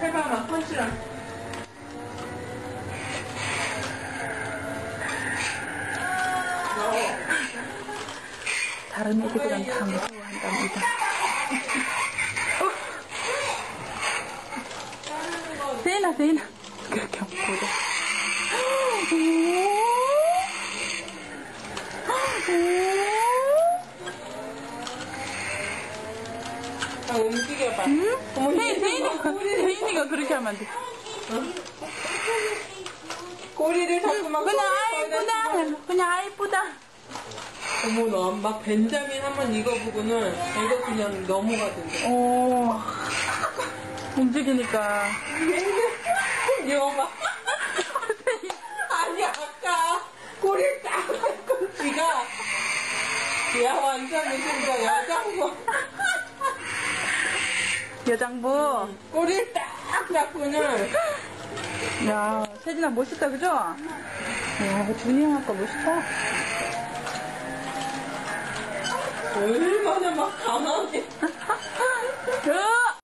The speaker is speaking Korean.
해봐봐, 펀치랑. 다른 애기들은 다 무서워한답니다. 어. 세인아, 세인아. 그렇게 하고 아, 움직여봐. 응? 어머, 세인, 세인이가, 세인이가 그렇게 하면 안 돼. 꼬리를 자꾸 막. 그냥. 아이쁘다. 그냥 아이쁘다. 어머, 너막 벤자민 한번 입어보고는 이거 그냥 넘어가던데. 오. 움직이니까. 이거 봐. 아니, 아까 꼬리를 딱 지가. 야, 완전 무슨 여장부. 꼬리를 딱 잡고는. 야, 세진아 멋있다, 그죠? 야, 준이 형 아까 멋있다. 얼마나 막 강하게. 으!